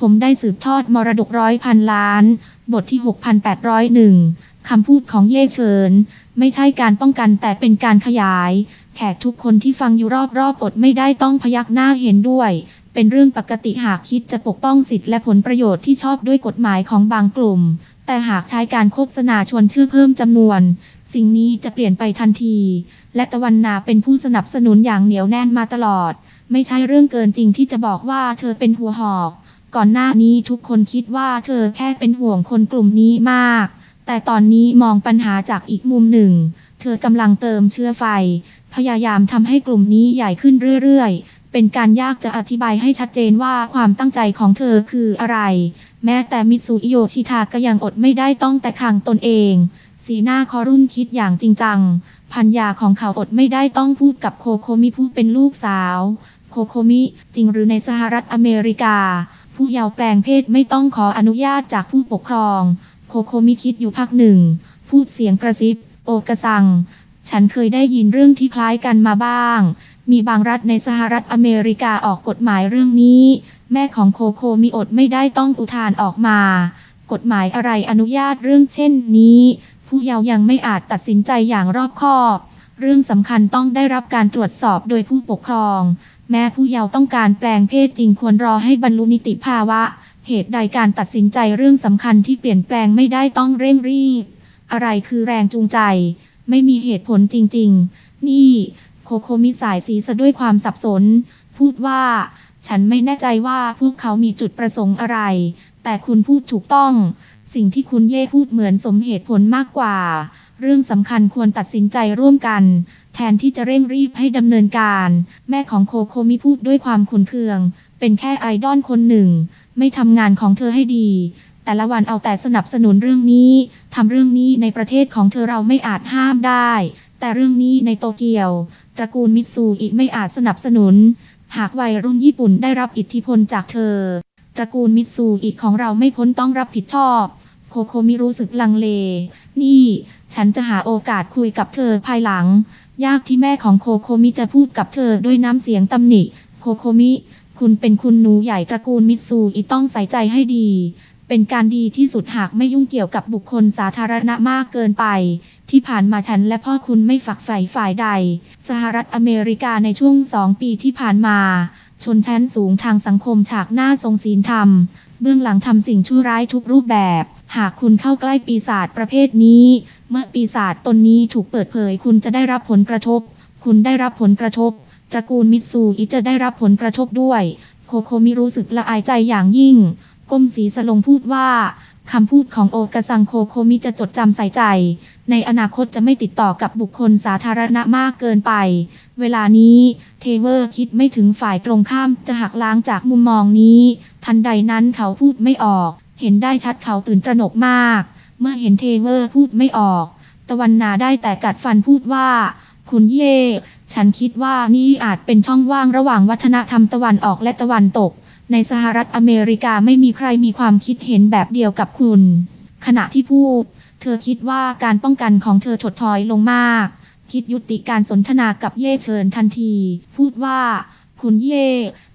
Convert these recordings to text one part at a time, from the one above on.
ผมได้สืบทอดมรดกร้อยพันล้าน บทที่ 6801 คำพูดของเย่เฉิน ไม่ใช่การป้องกันแต่เป็นการขยาย แขกทุกคนที่ฟังอยู่รอบๆอดไม่ได้ต้องพยักหน้าเห็นด้วย เป็นเรื่องปกติหากคิดจะปกป้องสิทธิและผลประโยชน์ที่ชอบด้วยกฎหมายของบางกลุ่ม แต่หากใช้การโฆษณาชวนเชื่อเพิ่มจำนวน สิ่งนี้จะเปลี่ยนไปทันที และตะวันนาเป็นผู้สนับสนุนอย่างเหนียวแน่นมาตลอด ไม่ใช่เรื่องเกินจริงที่จะบอกว่าเธอเป็นหัวหอก ก่อนหน้านี้ทุกคนคิดว่าเธอแค่เป็นห่วงคนกลุ่มนี้มาก แต่ตอนนี้มองปัญหาจากอีกมุมหนึ่ง เธอกำลังเติมเชื้อไฟ พยายามทำให้กลุ่มนี้ใหญ่ขึ้นเรื่อยๆ เป็นการยากจะอธิบายให้ชัดเจนว่าความตั้งใจของเธอคืออะไร แม้แต่มิตซูอิโยชิทาก็ยังอดไม่ได้ต้องแต่ขังตนเอง สีหน้าคอรุ่นคิดอย่างจริงจัง พัญญาของเขาอดไม่ได้ต้องพูดกับโคโคมิผู้เป็นลูกสาว โคโคมิจริงหรือในสหรัฐอเมริกา ผู้เยาว์แปลงเพศไม่ต้องขออนุญาตจากผู้ปกครอง โคโคมิคิดอยู่พักหนึ่ง พูดเสียงกระซิบ โอกระซัง ฉันเคยได้ยินเรื่องที่คล้ายกันมาบ้าง มีบางรัฐในสหรัฐอเมริกาออกกฎหมายเรื่องนี้ แม่ของโคโคมิอดไม่ได้ต้องอุทานออกมา กฎหมายอะไรอนุญาตเรื่องเช่นนี้ ผู้เยาว์ยังไม่อาจตัดสินใจอย่างรอบคอบ เรื่องสำคัญต้องได้รับการตรวจสอบโดยผู้ปกครอง แม้ผู้เยาว์ต้องการแปลงเพศจริงควรรอให้บรรลุนิติภาวะ เหตุใดการตัดสินใจเรื่องสำคัญที่เปลี่ยนแปลงไม่ได้ต้องเร่งรีบ อะไรคือแรงจูงใจ ไม่มีเหตุผลจริง ๆ นี่โคโคมิสายสีซะด้วยความสับสน พูดว่า ฉันไม่แน่ใจว่าพวกเขามีจุดประสงค์อะไร แต่คุณพูดถูกต้อง สิ่งที่คุณเย่พูดเหมือนสมเหตุผลมากกว่า เรื่องสำคัญควรตัดสินใจร่วมกัน แทนที่จะเร่งรีบให้ดำเนินการ แม่ของโคโคมิพูดด้วยความขุนเคือง เป็นแค่ไอดอลคนหนึ่ง ไม่ทำงานของเธอให้ดี แต่ละวันเอาแต่สนับสนุนเรื่องนี้ทำเรื่องนี้ในประเทศของเธอเราไม่อาจห้ามได้ แต่เรื่องนี้ในโตเกียว ตระกูลมิตซูอิไม่อาจสนับสนุน หากวัยรุ่นญี่ปุ่นได้รับอิทธิพลจากเธอ ตระกูลมิตซูอิของเราไม่พ้นต้องรับผิดชอบ โคโคมิรู้สึกลังเล นี่ ฉันจะหาโอกาสคุยกับเธอภายหลัง ยากที่แม่ของโคโคมิจะพูดกับเธอด้วยน้ำเสียงตำหนิ โคโคมิ คุณเป็นคุณหนูใหญ่ตระกูลมิตซูอิต้องใส่ใจให้ดี เป็นการดีที่สุดหากไม่ยุ่งเกี่ยวกับบุคคลสาธารณะมากเกินไป ที่ผ่านมาฉันและพ่อคุณไม่ฝักใฝ่ฝ่ายใด สหรัฐอเมริกาในช่วงสองปีที่ผ่านมา ชนชั้นสูงทางสังคมฉากหน้าทรงศีลธรรม เบื้องหลังทำสิ่งชั่วร้ายทุกรูปแบบ หากคุณเข้าใกล้ปีศาจประเภทนี้ เมื่อปีศาจตนนี้ถูกเปิดเผย คุณจะได้รับผลกระทบ คุณได้รับผลกระทบ ตระกูลมิตซูอิจะได้รับผลกระทบด้วย โคโคมิรู้สึกละอายใจอย่างยิ่ง ก้มศีรษะลงพูดว่าคำพูดของโอกาซังโคโคมิจะจดจำใส่ใจ ในอนาคตจะไม่ติดต่อกับบุคคลสาธารณะมากเกินไป เวลานี้ เทเวอร์คิดไม่ถึงฝ่ายตรงข้ามจะหักล้างจากมุมมองนี้ ทันใดนั้นเขาพูดไม่ออก เห็นได้ชัดเขาตื่นตระหนกมาก เมื่อเห็นเทเวอร์พูดไม่ออก ตะวันนาได้แต่กัดฟันพูดว่า คุณเย่ ฉันคิดว่านี่อาจเป็นช่องว่างระหว่างวัฒนธรรมตะวันออกและตะวันตก ในสหรัฐอเมริกาไม่มีใครมีความคิดเห็นแบบเดียวกับคุณ ขณะที่พูด เธอคิดว่าการป้องกันของเธอถดถอยลงมาก คิดยุติการสนทนากับเย่เชิญทันที พูดว่า คุณเย่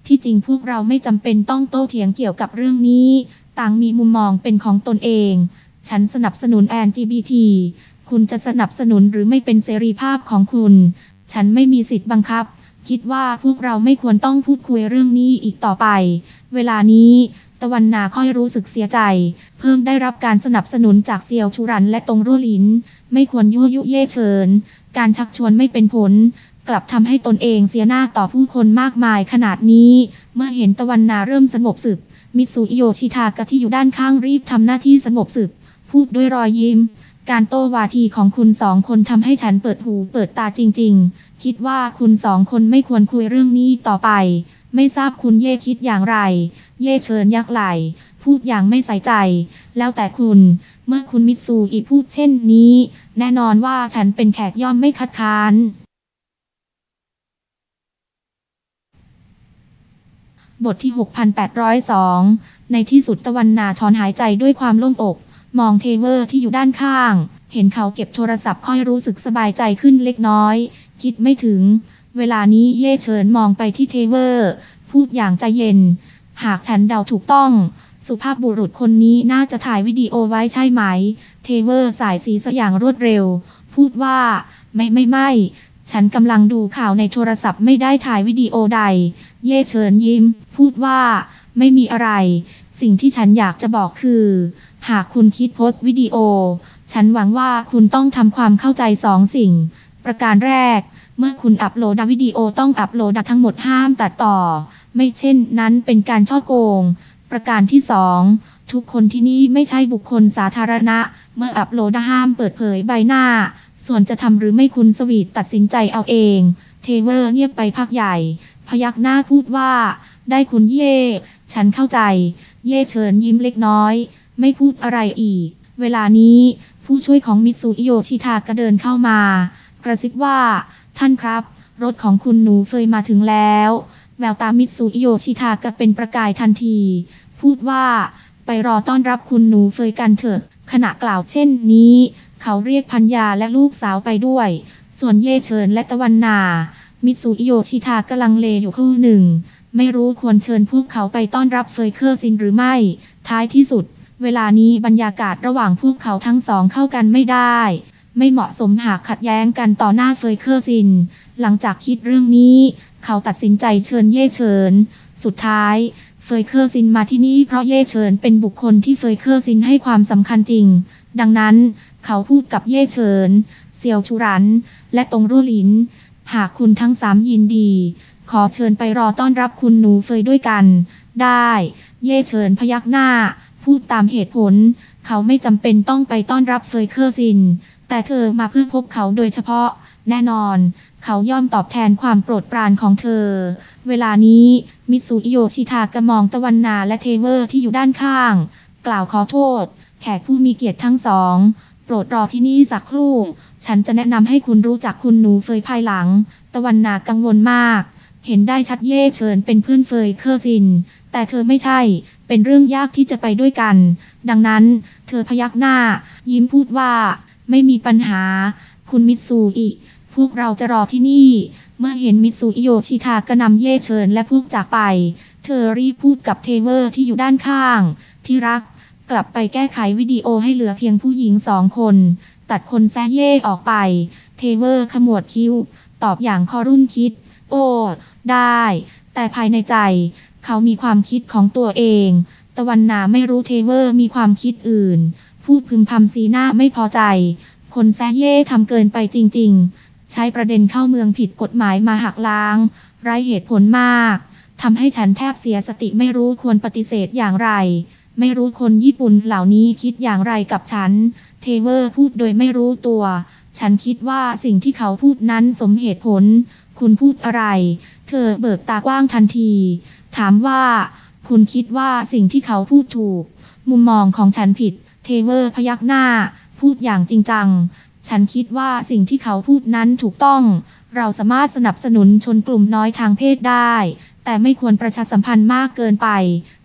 ที่จริงพวกเราไม่จำเป็นต้องโต้เถียงเกี่ยวกับเรื่องนี้ ต่างมีมุมมองเป็นของตนเอง ฉันสนับสนุน LGBT คุณจะสนับสนุนหรือไม่เป็นเสรีภาพของคุณ ฉันไม่มีสิทธิ์บังคับ คิดว่าพวกเราไม่ควรต้องพูดคุยเรื่องนี้อีกต่อไป เวลานี้ ตะวันนาค่อยรู้สึกเสียใจ เพิ่มได้รับการสนับสนุนจากเซียวชูรันและตรงรั่วลิน ไม่ควรยั่วยุเย่เชิญ การชักชวนไม่เป็นผลกลับทำให้ตนเองเสียหน้าต่อผู้คนมากมายขนาดนี้ เมื่อเห็นตะวันนาเริ่มสงบศึก มิตซูอิโยชิทากะที่อยู่ด้านข้างรีบทำหน้าที่สงบศึก พูดด้วยรอยยิ้ม การโต้วาทีของคุณสองคนทำให้ฉันเปิดหูเปิดตาจริง ๆ คิดว่าคุณสองคนไม่ควรคุยเรื่องนี้ต่อไป ไม่ทราบคุณเย่คิดอย่างไร เย่เชิญยักไหล พูดอย่างไม่ใส่ใจ แล้วแต่คุณ เมื่อคุณมิตซูอิพูดเช่นนี้ แน่นอนว่าฉันเป็นแขกย่อมไม่คัดค้านบทที่ 6802 ในที่สุดตะวันนาถอนหายใจด้วยความโล่งอก มองเทเวอร์ที่อยู่ด้านข้าง เห็นเขาเก็บโทรศัพท์ค่อยรู้สึกสบายใจขึ้นเล็กน้อย คิดไม่ถึง เวลานี้เย่เฉินมองไปที่เทเวอร์ พูดอย่างใจเย็น หากฉันเดาถูกต้อง สุภาพบุรุษคนนี้น่าจะถ่ายวิดีโอไว้ใช่ไหม เทเวอร์สายสีสอย่างรวดเร็ว พูดว่า ไม่ไม่ไม่ ฉันกำลังดูข่าวในโทรศัพท์ไม่ได้ถ่ายวิดีโอใด เย่เฉินยิ้ม พูดว่า ไม่มีอะไร สิ่งที่ฉันอยากจะบอกคือ หากคุณคิดโพสต์วิดีโอ ฉันหวังว่าคุณต้องทำความเข้าใจสองสิ่ง ประการแรก เมื่อคุณอัปโหลดวิดีโอต้องอัปโหลดทั้งหมดห้ามตัดต่อ ไม่เช่นนั้นเป็นการช่อโกง ประการที่สองทุกคนที่นี่ไม่ใช่บุคคลสาธารณะ เมื่ออัปโหลดห้ามเปิดเผยใบหน้า ส่วนจะทำหรือไม่คุณสวีทตัดสินใจเอาเอง เทเวอร์เงียบไปพักใหญ่ พยักหน้าพูดว่า ได้คุณเย่ ฉันเข้าใจ เย่เชิญยิ้มเล็กน้อย ไม่พูดอะไรอีก เวลานี้ผู้ช่วยของมิตซูอิโยชิทาก็เดินเข้ามา กระซิบว่า ท่านครับ รถของคุณหนูเฟยมาถึงแล้ว แววตามิตซูอิโยชิทาก็เป็นประกายทันที พูดว่า ไปรอต้อนรับคุณหนูเฟยกันเถอะ ขณะกล่าวเช่นนี้ เขาเรียกพัญญาและลูกสาวไปด้วย ส่วนเย่เชิญและตะวันนา มิตซูอิโยชิทากำลังเลอยู่ครู่หนึ่ง ไม่รู้ควรเชิญพวกเขาไปต้อนรับเฟยเคอร์ซินหรือไม่ ท้ายที่สุด เวลานี้บรรยากาศระหว่างพวกเขาทั้งสองเข้ากันไม่ได้ ไม่เหมาะสมหากขัดแย้งกันต่อหน้าเฟยเคอร์ซิน หลังจากคิดเรื่องนี้ เขาตัดสินใจเชิญเย่เฉิน สุดท้าย เฟยเคอร์ซินมาที่นี่เพราะเย่เฉินเป็นบุคคลที่เฟยเคอร์ซินให้ความสำคัญจริง ดังนั้น เขาพูดกับเย่เฉิน เซียวชูรัน และตงรั่วหลิน หากคุณทั้งสามยินดี ขอเชิญไปรอต้อนรับคุณหนูเฟยด้วยกัน ได้ เย่เฉินพยักหน้า พูดตามเหตุผล เขาไม่จำเป็นต้องไปต้อนรับเฟยเคอร์ซิน แต่เธอมาเพื่อพบเขาโดยเฉพาะ แน่นอน เขาย่อมตอบแทนความโปรดปรานของเธอ เวลานี้ มิตซูอิโยชิทากะมองตะวันนาและเทเวอร์ที่อยู่ด้านข้าง กล่าวขอโทษ แขกผู้มีเกียรติทั้งสอง โปรดรอที่นี่สักครู่ ฉันจะแนะนำให้คุณรู้จักคุณหนูเฟยภายหลัง ตะวันนากังวลมาก เห็นได้ชัดเย่เชิญเป็นเพื่อนเฟยเคอร์ซิน แต่เธอไม่ใช่ เป็นเรื่องยากที่จะไปด้วยกัน ดังนั้น เธอพยักหน้า ยิ้มพูดว่า ไม่มีปัญหา คุณมิตซูอิ พวกเราจะรอที่นี่ เมื่อเห็นมิตซูอิโยชิทากระนำเย่เชิญและพวกจากไป เธอรีบพูดกับเทเวอร์ที่อยู่ด้านข้าง ที่รัก กลับไปแก้ไขวิดีโอให้เหลือเพียงผู้หญิงสองคน ตัดคนแซเย่ออกไป เทเวอร์ขมวดคิ้ว ตอบอย่างคอรุ่นคิด โอ้ ได้ แต่ภายในใจ เขามีความคิดของตัวเอง ตะวันนาไม่รู้เทเวอร์มีความคิดอื่น พูดพึมพำสีหน้าไม่พอใจคนแซเย่ทำเกินไปจริง ๆ ใช้ประเด็นเข้าเมืองผิดกฎหมายมาหักล้าง ไร้เหตุผลมากทำให้ฉันแทบเสียสติไม่รู้ควรปฏิเสธอย่างไร ไม่รู้คนญี่ปุ่นเหล่านี้คิดอย่างไรกับฉัน เทเวอร์พูดโดยไม่รู้ตัว ฉันคิดว่าสิ่งที่เขาพูดนั้นสมเหตุผล คุณพูดอะไร เธอเบิกตากว้างทันที ถามว่า คุณคิดว่าสิ่งที่เขาพูดถูก มุมมองของฉันผิด เทเวอร์พยักหน้า พูดอย่างจริงจัง ฉันคิดว่าสิ่งที่เขาพูดนั้นถูกต้อง เราสามารถสนับสนุนชนกลุ่มน้อยทางเพศได้ แต่ไม่ควรประชาสัมพันธ์มากเกินไป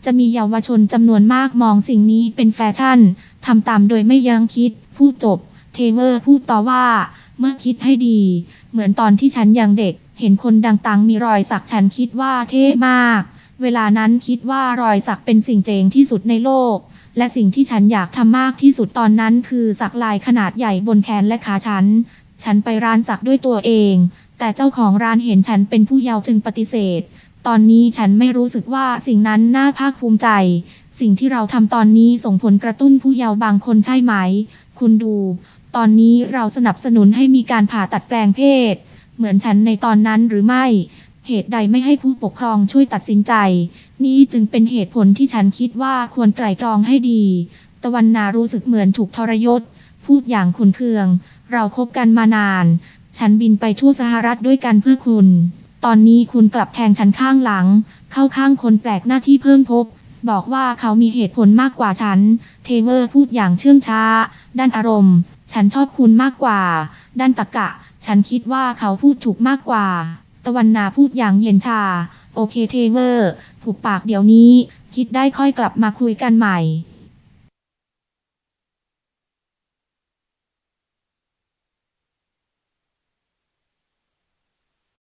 จะมีเยาวชนจำนวนมากมองสิ่งนี้เป็นแฟชั่น ทำตามโดยไม่ยังคิด พูดจบ เทเวอร์พูดต่อว่า เมื่อคิดให้ดี เหมือนตอนที่ฉันยังเด็ก เห็นคนดังๆมีรอยสักฉันคิดว่าเท่มาก เวลานั้นคิดว่ารอยสักเป็นสิ่งเจ๋งที่สุดในโลก และสิ่งที่ฉันอยากทำมากที่สุดตอนนั้นคือสักลายขนาดใหญ่บนแขนและขาฉัน ฉันไปร้านสักด้วยตัวเอง แต่เจ้าของร้านเห็นฉันเป็นผู้เยาว์จึงปฏิเสธ ตอนนี้ฉันไม่รู้สึกว่าสิ่งนั้นน่าภาคภูมิใจ สิ่งที่เราทำตอนนี้ส่งผลกระตุ้นผู้เยาว์บางคนใช่ไหม คุณดู ตอนนี้เราสนับสนุนให้มีการผ่าตัดแปลงเพศ เหมือนฉันในตอนนั้นหรือไม่ เหตุใดไม่ให้ผู้ปกครองช่วยตัดสินใจ นี่จึงเป็นเหตุผลที่ฉันคิดว่าควรไตร่ตรองให้ดี ตะวันนารู้สึกเหมือนถูกทรยศ พูดอย่างขุนเคือง เราคบกันมานาน ฉันบินไปทั่วสหรัฐด้วยกันเพื่อคุณ ตอนนี้คุณกลับแทงฉันข้างหลัง เข้าข้างคนแปลกหน้าที่เพิ่มพบ บอกว่าเขามีเหตุผลมากกว่าฉัน เทเวอร์พูดอย่างเชื่องช้า ด้านอารมณ์ ฉันชอบคุณมากกว่า ด้านตรรกะ ฉันคิดว่าเขาพูดถูกมากกว่า ตะวันนาพูดอย่างเย็นชา โอเคเทเวอร์ผูกปากเดี๋ยวนี้ คิดได้ค่อยกลับมาคุยกันใหม่